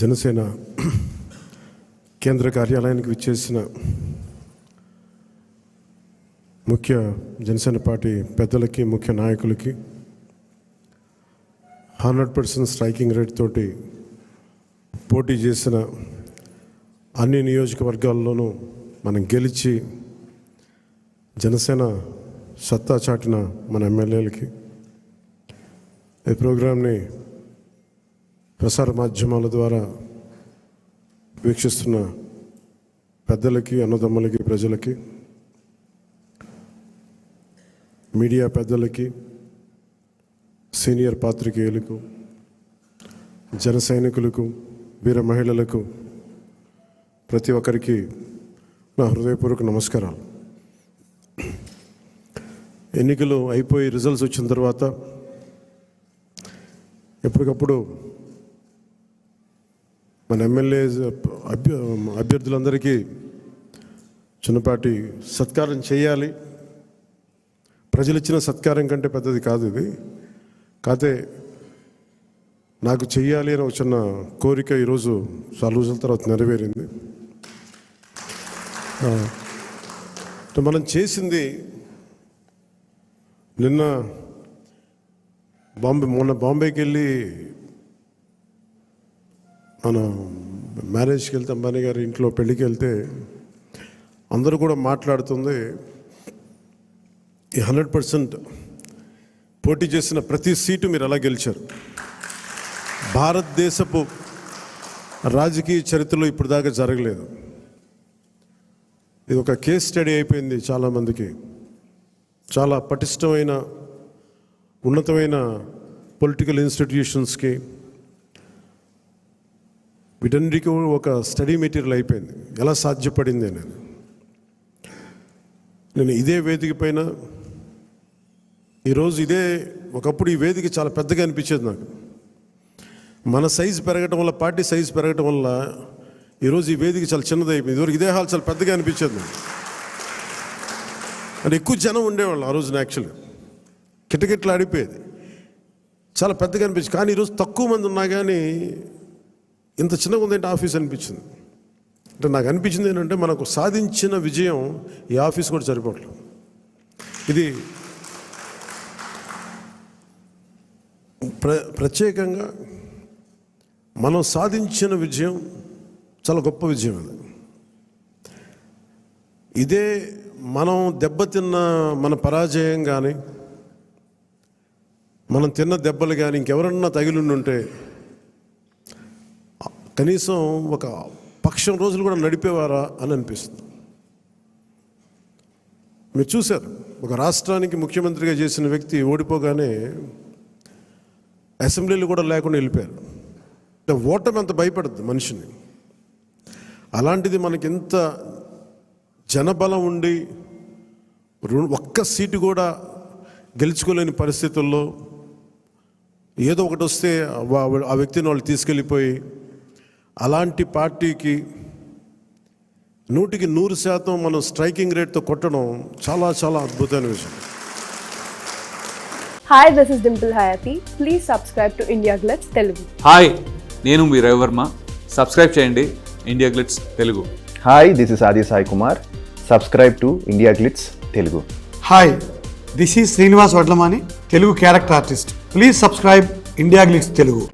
జనసేన కేంద్ర కార్యాలయానికి విచ్చేసిన ముఖ్య జనసేన పార్టీ పెద్దలకి ముఖ్య నాయకులకి హండ్రెడ్ పర్సెంట్ స్ట్రైకింగ్ రేట్ తోటి పోటీ చేసిన అన్ని నియోజకవర్గాల్లోనూ మనం గెలిచి జనసేన సత్తా చాటిన మన ఎమ్మెల్యేలకి. ఈ ప్రోగ్రాంని ప్రసార మాధ్యమాల ద్వారా వీక్షిస్తున్న పెద్దలకి అన్నదమ్ములకి ప్రజలకి మీడియా పెద్దలకి సీనియర్ పాత్రికేయులకు జన సైనికులకు వీర మహిళలకు ప్రతి ఒక్కరికి నా హృదయపూర్వక నమస్కారాలు. ఎన్నికలు అయిపోయి రిజల్ట్స్ వచ్చిన తర్వాత ఎప్పటికప్పుడు మన ఎమ్మెల్యే అభ్య అభ్యర్థులందరికీ చిన్నపాటి సత్కారం చేయాలి. ప్రజలు ఇచ్చిన సత్కారం కంటే పెద్దది కాదు ఇది. కాతే నాకు చెయ్యాలి అని ఒక చిన్న కోరిక ఈరోజు చాలా రోజుల తర్వాత నెరవేరింది. మనం చేసింది నిన్న బాంబే మొన్న బాంబేకి వెళ్ళి మనం మ్యారేజ్కి వెళ్తే అంబానీ గారి ఇంట్లో పెళ్ళికి వెళ్తే అందరూ కూడా మాట్లాడుతుంది ఈ హండ్రెడ్ పర్సెంట్ పోటీ చేసిన ప్రతి సీటు మీరు ఎలా గెలిచారు. భారతదేశపు రాజకీయ చరిత్రలో ఇప్పుడు దాకా జరగలేదు. ఇది ఒక కేస్ స్టడీ అయిపోయింది చాలామందికి. చాలా పటిష్టమైన ఉన్నతమైన పొలిటికల్ ఇన్స్టిట్యూషన్స్కి వీటన్నిటికీ ఒక స్టడీ మెటీరియల్ అయిపోయింది. ఎలా సాధ్యపడింది అనేది. నేను ఇదే వేదిక పైన ఈరోజు ఇదే ఒకప్పుడు ఈ వేదిక చాలా పెద్దగా అనిపించేది నాకు. మన సైజు పెరగటం వల్ల పార్టీ సైజు పెరగటం వల్ల ఈరోజు ఈ వేదిక చాలా చిన్నది అయిపోయింది. ఇదివరకు ఇదే హాల్ చాలా పెద్దగా అనిపించేది నాకు. అంటే ఎక్కువ జనం ఉండేవాళ్ళు ఆ రోజున యాక్చువల్గా. కిటకిట్లు ఆడిపోయేది చాలా పెద్దగా అనిపించింది. కానీ ఈరోజు తక్కువ మంది ఉన్నా కానీ ఇంత చిన్నగా ఉందంటే ఆఫీస్ అనిపించింది. అంటే నాకు అనిపించింది ఏంటంటే మనకు సాధించిన విజయం ఈ ఆఫీస్ కూడా సరిపోవట్లేదు. ఇది ప్ర ప్రత్యేకంగా మనం సాధించిన విజయం చాలా గొప్ప విజయం అది ఇదే మనం దెబ్బతిన్న మన పరాజయం కానీ మనం తిన్న దెబ్బలు కానీ ఇంకెవరన్నా తగిలిండి ఉంటే కనీసం ఒక పక్షం రోజులు కూడా నడిపేవారా అని అనిపిస్తుంది. మీరు చూశారు ఒక రాష్ట్రానికి ముఖ్యమంత్రిగా చేసిన వ్యక్తి ఓడిపోగానే అసెంబ్లీలు కూడా లేకుండా వెళ్ళిపోయారు. అంటే ఓటమి అంత భయపడద్దు మనిషిని. అలాంటిది మనకి ఇంత జనబలం ఉండి రు- ఒక్క సీటు కూడా గెలుచుకోలేని పరిస్థితుల్లో ఏదో ఒకటి వస్తే ఆ వ్యక్తిని వాళ్ళు తీసుకెళ్ళిపోయి అలాంటి పార్టీకి నూటికి నూరు శాతం మనం స్ట్రైకింగ్ రేట్తో కొట్టడం చాలా చాలా అద్భుతమైన విషయం. Hi, this is Dimple Hayati. Please subscribe to India Glitz Telugu. Hi నేను మీ రవివర్మ సబ్స్క్రైబ్ చేయండి India Glitz Telugu hi this is Aadi Sai Kumar subscribe to India Glitz Telugu hi this is Srinivas Vadlamani Telugu character artist please subscribe India Glitz Telugu